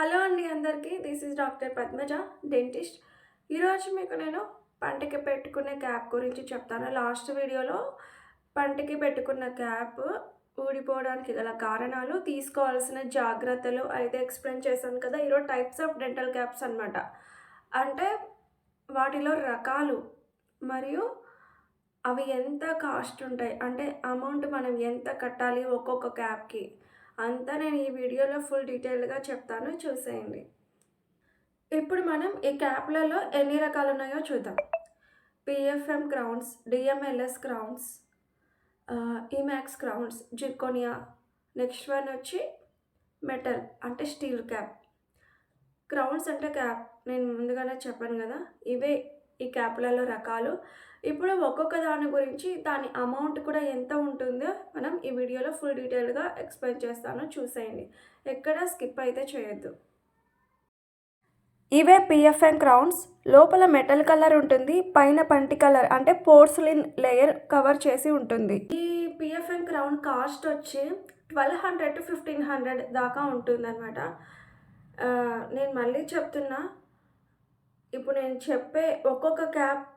Hello అండి అందరికీ this is doctor Padmaja dentist ఈరోజు మీకు నేను పంటకి పెట్టుకునే క్యాప్ గురించి చెప్తాను. లాస్ట్ వీడియోలో పంటకి పెట్టుకున్న క్యాప్ ఊడిపోవడానికి గల కారణాలు తీసుకోవాల్సిన జాగ్రత్తలు అయితే ఎక్స్ప్లెయిన్ చేశాను కదా. ఈరోజు టైప్స్ ఆఫ్ డెంటల్ క్యాప్స్ అనమాట అంటే వాటిలో రకాలు మరియు అవి ఎంత కాస్ట్ ఉంటాయి? అంటే అమౌంట్ మనం ఎంత కట్టాలి ఒక్కొక్క క్యాప్కి అంతా నేను ఈ వీడియోలో ఫుల్ డీటెయిల్గా చెప్తాను చూసేయండి. ఇప్పుడు మనం ఈ క్యాప్లలో ఎన్ని రకాలు ఉన్నాయో చూద్దాం. PFM crowns DMLS crowns Emax crowns zirconia next one వచ్చి మెటల్ అంటే స్టీల్ క్యాప్. క్రౌన్స్ అంటే క్యాప్ నేను ముందుగానే చెప్పాను కదా ఇవే ఈ క్యాప్లలో రకాలు. ఇప్పుడు ఒక్కొక్క దాని గురించి దాని అమౌంట్ కూడా ఎంత ఉంటుందో మనం ఈ వీడియోలో ఫుల్ డీటెయిల్గా ఎక్స్ప్లెయిన్ చేస్తాను. చూసేయండి. ఎక్కడ స్కిప్ అయితే చేయొద్దు. ఇవే పిఎఫ్ఎన్ క్రౌన్స్. లోపల మెటల్ కలర్ ఉంటుంది పైన పంటి కలర్ అంటే పోర్స్లిన్ లేయర్ కవర్ చేసి ఉంటుంది. ఈ పిఎఫ్ఎన్ క్రౌన్ కాస్ట్ వచ్చి twelve hundred to fifteen hundred దాకా ఉంటుంది అనమాట నేను మళ్ళీ చెప్తున్నా ఇప్పుడు నేను చెప్పే ఒక్కొక్క క్యాప్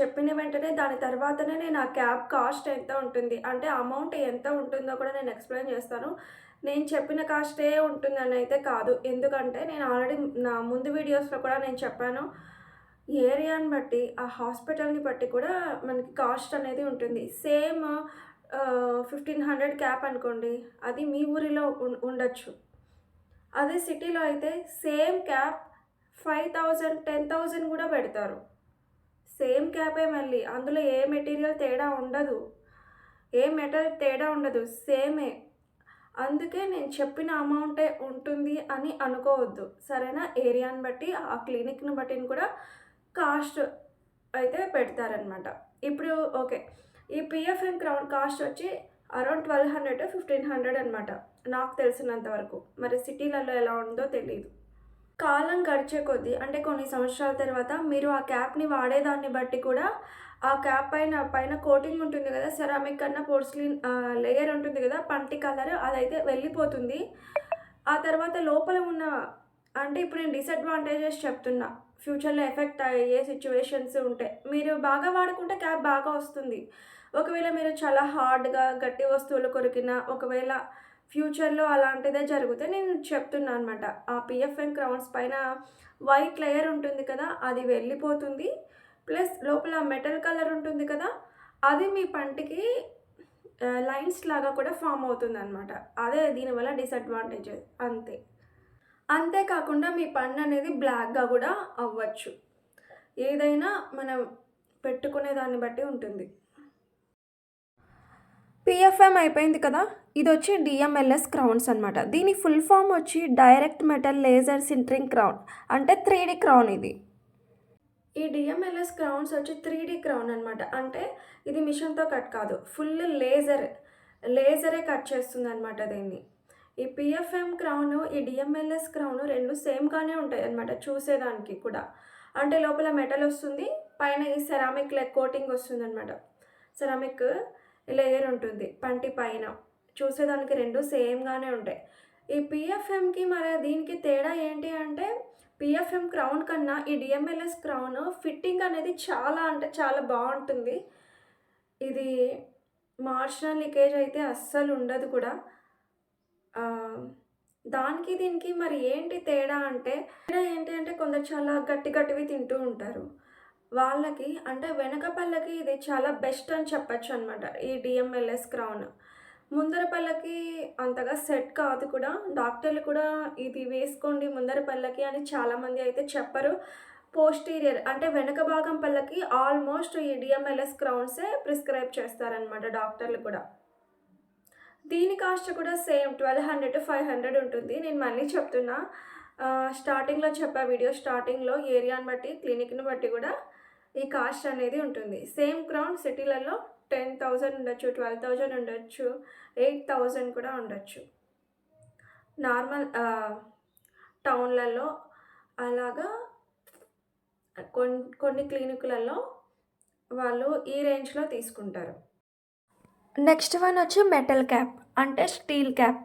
చెప్పిన వెంటనే దాని తర్వాతనే నేను ఆ క్యాబ్ కాస్ట్ ఎంత ఉంటుంది అంటే అమౌంట్ ఎంత ఉంటుందో కూడా నేను ఎక్స్ప్లెయిన్ చేస్తాను. నేను చెప్పిన కాస్టే ఉంటుందని అయితే కాదు ఎందుకంటే నేను ఆల్రెడీ నా ముందు వీడియోస్లో కూడా నేను చెప్పాను. ఏరియాని బట్టి ఆ హాస్పిటల్ని బట్టి కూడా మనకి కాస్ట్ అనేది ఉంటుంది. సేమ్ ఫిఫ్టీన్ హండ్రెడ్ క్యాప్ అనుకోండి అది మీ ఊరిలో ఉం- ఉండొచ్చు. అదే సిటీలో అయితే same cap five thousand ten thousand కూడా పెడతారు. సేమ్ క్యాపే మళ్ళీ. అందులో ఏ మెటీరియల్ తేడా ఉండదు. ఏ మెటల్ తేడా ఉండదు. సేమే. అందుకే నేను చెప్పిన అమౌంటే ఉంటుంది అని అనుకోవద్దు. సరేనా? ఏరియాని బట్టి ఆ క్లినిక్ని బట్టి కూడా కాస్ట్ అయితే పెడతారనమాట. ఇప్పుడు ఓకే. ఈ పిఎఫ్ఎం క్రౌన్ కాస్ట్ వచ్చి around twelve hundred fifteen hundred అనమాట. నాకు తెలిసినంత వరకు. మరి సిటీలలో ఎలా ఉందో తెలియదు కాలం గడిచే కొద్దీ అంటే కొన్ని సంవత్సరాల తర్వాత మీరు ఆ క్యాప్ని వాడేదాన్ని బట్టి కూడా ఆ క్యాప్ పైన పైన కోటింగ్ ఉంటుంది కదా సెరామిక్ కన్నా పోర్స్లిన్ లేయర్ ఉంటుంది కదా పంటి కలర్ అదైతే వెళ్ళిపోతుంది. ఆ తర్వాత లోపల ఉన్న అంటే ఇప్పుడు నేను డిసడ్వాంటేజెస్ చెప్తున్నా ఫ్యూచర్లో ఎఫెక్ట్ అయ్యే సిచ్యువేషన్స్ ఉంటాయి మీరు బాగా వాడుకుంటే క్యాప్ బాగా వస్తుంది. ఒకవేళ మీరు చాలా హార్డ్గా గట్టి వస్తువులు కొరికినా ఒకవేళ ఫ్యూచర్లో అలాంటిదే జరిగితే నేను చెప్తున్నా అనమాట ఆ పిఎఫ్ఎన్ క్రౌన్స్ పైన వైట్ లేయర్ ఉంటుంది కదా అది వెళ్ళిపోతుంది. ప్లస్ లోపల మెటల్ కలర్ ఉంటుంది కదా అది మీ పంటికి లైన్స్ లాగా కూడా ఫామ్ అవుతుంది అనమాట అదే దీనివల్ల డిసడ్వాంటేజ్ అంతే. అంతేకాకుండా మీ పండు అనేది బ్లాక్గా కూడా అవ్వచ్చు. ఏదైనా మనం పెట్టుకునే దాన్ని బట్టి ఉంటుంది. పిఎఫ్ఎం అయిపోయింది కదా? ఇది వచ్చి డిఎంఎల్ఎస్ క్రౌన్స్ అనమాట దీని ఫుల్ ఫామ్ వచ్చి direct metal laser sintering crown అంటే త్రీ డి క్రౌన్ ఇది. ఈ డిఎంఎల్ఎస్ క్రౌన్స్ వచ్చి త్రీ డి క్రౌన్ అనమాట అంటే ఇది మిషన్తో కట్ కాదు. ఫుల్ లేజర్ లేజరే కట్ చేస్తుంది అనమాట దీన్ని. ఈ పిఎఫ్ఎం క్రౌన్ ఈ డిఎంఎల్ఎస్ క్రౌన్ రెండు సేమ్గానే ఉంటాయి అనమాట చూసేదానికి కూడా. అంటే లోపల మెటల్ వస్తుంది పైన ఈ సెరామిక్ లెక్ కోటింగ్ వస్తుంది అనమాట సెరామిక్ లేయర్ ఉంటుంది పంటి పైన. చూసేదానికి రెండు సేమ్గానే ఉంటాయి. ఈ పిఎఫ్ఎంకి మరి దీనికి తేడా ఏంటి అంటే పిఎఫ్ఎం క్రౌన్ కన్నా ఈ డిఎంఎల్ఎస్ క్రౌన్ ఫిట్టింగ్ అనేది చాలా అంటే చాలా బాగుంటుంది. ఇది మార్షనల్ లీకేజ్ అయితే అస్సలు ఉండదు కూడా. దానికి దీనికి మరి ఏంటి తేడా అంటే తేడా ఏంటి అంటే కొందరు చాలా గట్టి గట్టివి తింటూ ఉంటారు. వాళ్ళకి అంటే వెనక పళ్ళకి ఇది చాలా బెస్ట్ అని చెప్పచ్చు అనమాట ఈ డిఎంఎల్ఎస్ క్రౌన్ ముందర పళ్ళకి అంతగా సెట్ కాదు కూడా డాక్టర్లు కూడా ఇది వేసుకోండి ముందర పళ్ళకి అని చాలామంది అయితే చెప్పరు. పోస్టీరియర్ అంటే వెనక భాగం పళ్ళకి ఆల్మోస్ట్ ఈ డిఎంఎల్ఎస్ క్రౌన్సే ప్రిస్క్రైబ్ చేస్తారనమాట డాక్టర్లు కూడా. దీని కాస్ట్ కూడా same twelve hundred to five hundred ఉంటుంది. నేను మళ్ళీ చెప్తున్నా స్టార్టింగ్లో చెప్పా వీడియో స్టార్టింగ్లో ఏరియాని బట్టి క్లినిక్ని బట్టి కూడా ఈ కాస్ట్ అనేది ఉంటుంది. సేమ్ క్రౌన్ సిటీలలో టెన్ థౌజండ్ ఉండొచ్చు ట్వెల్వ్ థౌజండ్ ఉండొచ్చు ఎయిట్ థౌజండ్ కూడా ఉండొచ్చు. నార్మల్ టౌన్లలో అలాగా కొన్ని కొన్ని క్లినిక్లలో వాళ్ళు ఈ రేంజ్లో తీసుకుంటారు. నెక్స్ట్ వన్ వచ్చి మెటల్ క్యాప్ అంటే స్టీల్ క్యాప్.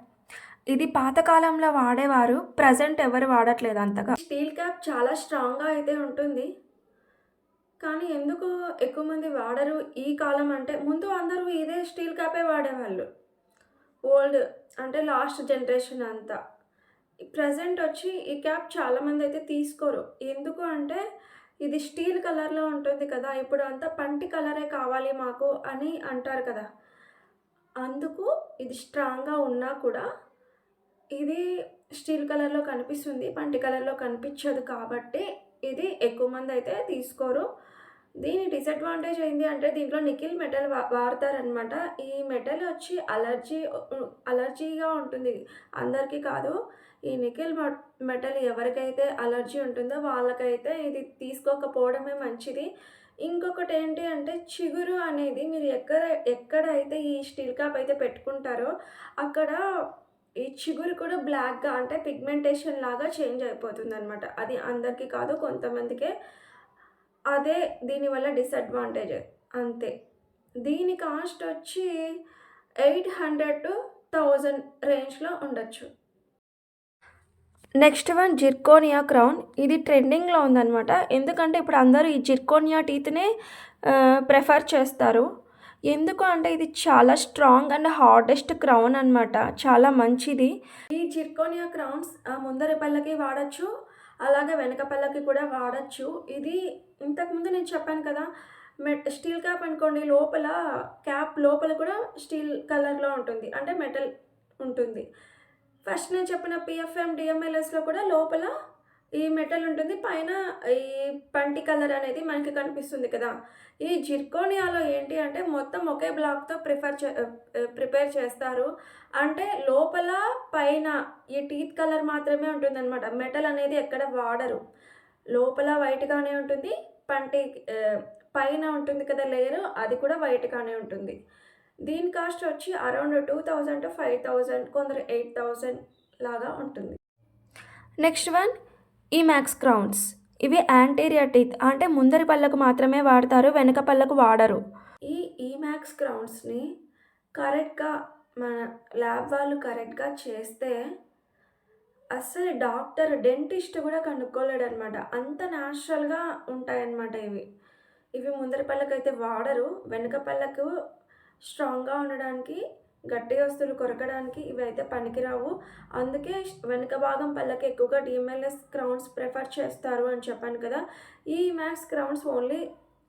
ఇది పాతకాలంలో వాడేవారు ప్రజెంట్ ఎవరు వాడట్లేదు అంతగా. స్టీల్ క్యాప్ చాలా స్ట్రాంగ్గా అయితే ఉంటుంది. కానీ ఎందుకు ఎక్కువ మంది వాడరు ఈ కాలం అంటే ముందు అందరూ ఇదే స్టీల్ క్యాపే వాడేవాళ్ళు. ఓల్డ్ అంటే లాస్ట్ జనరేషన్ అంతా. ప్రజెంట్ వచ్చి ఈ క్యాప్ చాలామంది అయితే తీసుకోరు. ఎందుకు అంటే ఇది స్టీల్ కలర్లో ఉంటుంది కదా ఇప్పుడు అంతా పంటి కలరే కావాలి మాకు అని అంటారు కదా. అందుకు ఇది స్ట్రాంగ్గా ఉన్నా కూడా ఇది స్టీల్ కలర్లో కనిపిస్తుంది పంటి కలర్లో కనిపించదు కాబట్టి ఇది ఎక్కువ మంది అయితే తీసుకోరు. దీని డిసడ్వాంటేజ్ ఏంటి అంటే దీంట్లో నికిల్ మెటల్ వాడతారనమాట ఈ మెటల్ వచ్చి అలర్జీ అలర్జీగా ఉంటుంది. అందరికీ కాదు ఈ నికిల్ మెటల్ ఎవరికైతే అలర్జీ ఉంటుందో వాళ్ళకైతే ఇది తీసుకోకపోవడమే మంచిది. ఇంకొకటి ఏంటి అంటే చిగురు అనేది మీరు ఎక్కడ ఎక్కడైతే ఈ స్టీల్ క్యాప్ అయితే పెట్టుకుంటారో అక్కడ ఈ చిగురు కూడా బ్లాక్గా అంటే పిగ్మెంటేషన్ లాగా చేంజ్ అయిపోతుంది అనమాట అది అందరికీ కాదు కొంతమందికే అదే దీనివల్ల డిసడ్వాంటేజ్ అంతే. దీని కాస్ట్ వచ్చి ఎయిట్ హండ్రెడ్ టు థౌజండ్ రేంజ్లో ఉండొచ్చు. నెక్స్ట్ వన్ జిర్కోనియా క్రౌన్ ఇది ట్రెండింగ్లో ఉందన్నమాట. ఎందుకంటే ఇప్పుడు అందరూ ఈ జిర్కోనియా టీత్నే ప్రిఫర్ చేస్తారు. ఎందుకు అంటే ఇది చాలా స్ట్రాంగ్ అండ్ హార్డెస్ట్ క్రౌన్ అనమాట చాలా మంచిది. ఈ జిర్కోనియా క్రౌన్స్ ముందర పళ్ళకి వాడచ్చు అలాగే వెనక పళ్ళకి కూడా వాడచ్చు. ఇది ఇంతకుముందు నేను చెప్పాను కదా మెట్ స్టీల్ క్యాప్ అనుకోండి లోపల క్యాప్ లోపల కూడా స్టీల్ కలర్లో ఉంటుంది. అంటే మెటల్ ఉంటుంది. ఫస్ట్ నేను చెప్పిన పిఎఫ్ఎం డిఎంఎల్ఎస్లో కూడా లోపల ఈ మెటల్ ఉంటుంది. పైన ఈ పంటి కలర్ అనేది మనకి కనిపిస్తుంది కదా. ఈ జిర్కోనియాలో ఏంటి అంటే మొత్తం ఒకే బ్లాక్తో ప్రిఫర్ చే ప్రిపేర్ చేస్తారు. అంటే లోపల పైన ఈ టీత్ కలర్ మాత్రమే ఉంటుంది అనమాట మెటల్ అనేది ఎక్కడ వాడరు. లోపల వైట్గానే ఉంటుంది పంటి పైన ఉంటుంది కదా లేయర్ అది కూడా వైట్గానే ఉంటుంది. దీని కాస్ట్ వచ్చి around two thousand to five thousand కొందరు ఎయిట్ థౌజండ్ లాగా ఉంటుంది. నెక్స్ట్ వన్ ఈ మ్యాక్స్ క్రౌన్స్ ఇవి యాంటీరియర్ టీత్ అంటే ముందరి పళ్ళకు మాత్రమే వాడతారు వెనక పళ్ళకు వాడరు. ఈ ఈమాక్స్ క్రౌన్స్ని కరెక్ట్గా మన ల్యాబ్ వాళ్ళు కరెక్ట్గా చేస్తే అసలు డాక్టర్ డెంటిస్ట్ కూడా కనుక్కోలేడు అనమాట అంత న్యాచురల్గా ఉంటాయన్నమాట ఇవి. ఇవి ముందర పళ్ళకు అయితే వాడరు. వెనుక పళ్ళకు స్ట్రాంగ్గా ఉండడానికి గట్టి వస్తువులు కొరకడానికి ఇవి అయితే పనికిరావు. అందుకే వెనుక భాగం పళ్ళకి ఎక్కువగా డిఎంఎల్ఎస్ క్రౌన్స్ ప్రిఫర్ చేస్తారు అని చెప్పాను కదా. ఈ మ్యాక్స్ క్రౌన్స్ ఓన్లీ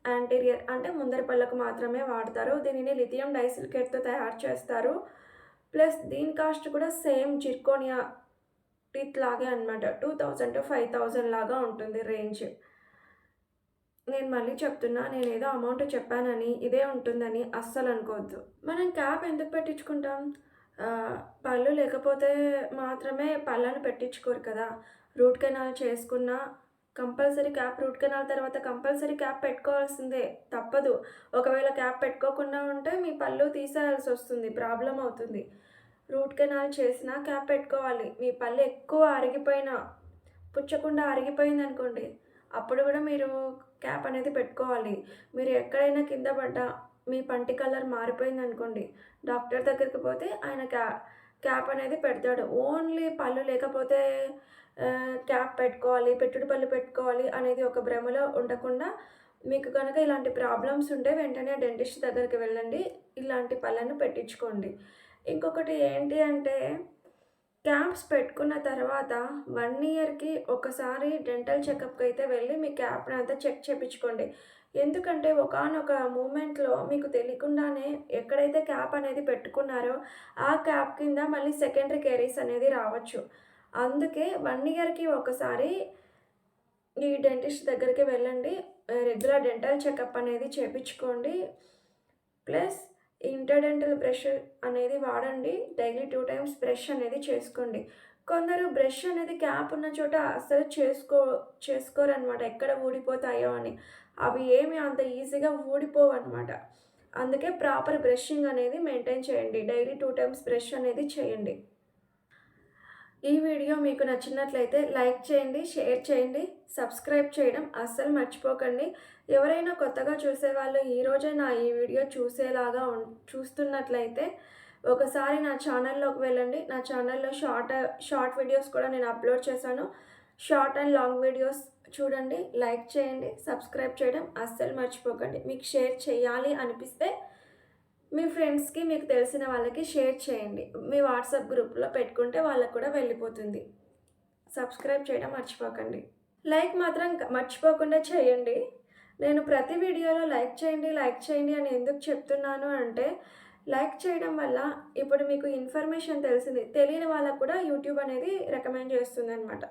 యాంటీరియర్ అంటే ముందరి పళ్ళకు మాత్రమే వాడతారు. దీనిని లిథియం డైసిల్కేట్తో తయారు చేస్తారు. ప్లస్ దీని కాస్ట్ కూడా సేమ్ జిర్కోనియా టీత్ లాగే అనమాట two thousand to five thousand లాగా ఉంటుంది రేంజ్. నేను మళ్ళీ చెప్తున్నా నేను ఏదో అమౌంట్ చెప్పానని ఇదే ఉంటుందని అస్సలు అనుకోవద్దు. మనం క్యాప్ ఎందుకు పెట్టించుకుంటాం? పళ్ళు లేకపోతే మాత్రమే పళ్ళను పెట్టించుకోరు కదా. రూట్ కెనాల్ చేసుకున్న కంపల్సరీ క్యాప్ రూట్ కెనాల్ తర్వాత కంపల్సరీ క్యాప్ పెట్టుకోవాల్సిందే. తప్పదు. ఒకవేళ క్యాప్ పెట్టుకోకుండా ఉంటే మీ పళ్ళు తీసేయాల్సి వస్తుంది ప్రాబ్లం అవుతుంది. రూట్ కెనాల్ చేసినా క్యాప్ పెట్టుకోవాలి. మీ పళ్ళు ఎక్కువ అరిగిపోయినా పుచ్చకుండా అరిగిపోయింది అనుకోండి అప్పుడు కూడా మీరు క్యాప్ అనేది పెట్టుకోవాలి. మీరు ఎక్కడైనా కింద పడ్డా మీ పంటి కలర్ మారిపోయింది అనుకోండి డాక్టర్ దగ్గరికి పోతే ఆయన క్యా క్యాప్ అనేది పెడతాడు. ఓన్లీ పళ్ళు లేకపోతే క్యాప్ పెట్టుకోవాలి పెట్టుడు పళ్ళు పెట్టుకోవాలి అనేది ఒక భ్రమలో ఉండకుండా మీకు కనుక ఇలాంటి ప్రాబ్లమ్స్ ఉంటే వెంటనే డెంటిస్ట్ దగ్గరికి వెళ్ళండి. ఇలాంటి పళ్ళను పెట్టించుకోండి. ఇంకొకటి ఏంటి అంటే క్యాప్స్ పెట్టుకున్న తర్వాత వన్ ఇయర్కి ఒకసారి డెంటల్ చెకప్కి అయితే వెళ్ళి మీ క్యాప్ని అంతా చెక్ చేయించుకోండి ఎందుకంటే ఒకనొక మూమెంట్లో మీకు తెలియకుండానే ఎక్కడైతే క్యాప్ అనేది పెట్టుకున్నారో ఆ క్యాప్ కింద మళ్ళీ సెకండరీ కేరీస్ అనేది రావచ్చు. అందుకే వన్ ఇయర్కి ఒకసారి ఈ డెంటిస్ట్ దగ్గరికి వెళ్ళండి. రెగ్యులర్ డెంటల్ చెకప్ అనేది చేయించుకోండి ప్లస్ ఇంటర్డెంటల్ బ్రష్ అనేది వాడండి. డైలీ టూ టైమ్స్ బ్రష్ అనేది చేసుకోండి. కొందరు బ్రష్ అనేది క్యాప్ ఉన్న చోట అసలు చేసుకో చేసుకోరనమాట ఎక్కడ ఊడిపోతాయో అని. అవి ఏమి అంత ఈజీగా ఊడిపోవు అనమాట అందుకే ప్రాపర్ బ్రషింగ్ అనేది మెయింటైన్ చేయండి. డైలీ టూ టైమ్స్ బ్రష్ అనేది చేయండి. ఈ వీడియో మీకు నచ్చినట్లయితే లైక్ చేయండి షేర్ చేయండి సబ్స్క్రైబ్ చేయడం అస్సలు మర్చిపోకండి. ఎవరైనా కొత్తగా చూసేవాళ్ళు ఈరోజే నా ఈ వీడియో చూసేలాగా చూస్తున్నట్లయితే ఒకసారి నా ఛానల్లోకి వెళ్ళండి. నా ఛానల్లో షార్ట్ షార్ట్ వీడియోస్ కూడా నేను అప్లోడ్ చేశాను. షార్ట్ అండ్ లాంగ్ వీడియోస్ చూడండి లైక్ చేయండి సబ్స్క్రైబ్ చేయడం అస్సలు మర్చిపోకండి. మీకు షేర్ చేయాలి అనిపిస్తే మీ ఫ్రెండ్స్కి మీకు తెలిసిన వాళ్ళకి షేర్ చేయండి. మీ వాట్సాప్ గ్రూప్లో పెట్టుకుంటే వాళ్ళకు కూడా వెళ్ళిపోతుంది. సబ్స్క్రైబ్ చేయడం మర్చిపోకండి. లైక్ మాత్రం మర్చిపోకుండా చేయండి. నేను ప్రతి వీడియోలో లైక్ చేయండి లైక్ చేయండి అని ఎందుకు చెప్తున్నాను అంటే లైక్ చేయడం వల్ల ఇప్పుడు మీకు ఇన్ఫర్మేషన్ తెలిసింది తెలియని వాళ్ళకు కూడా యూట్యూబ్ అనేది రికమెండ్ చేస్తుంది అనమాట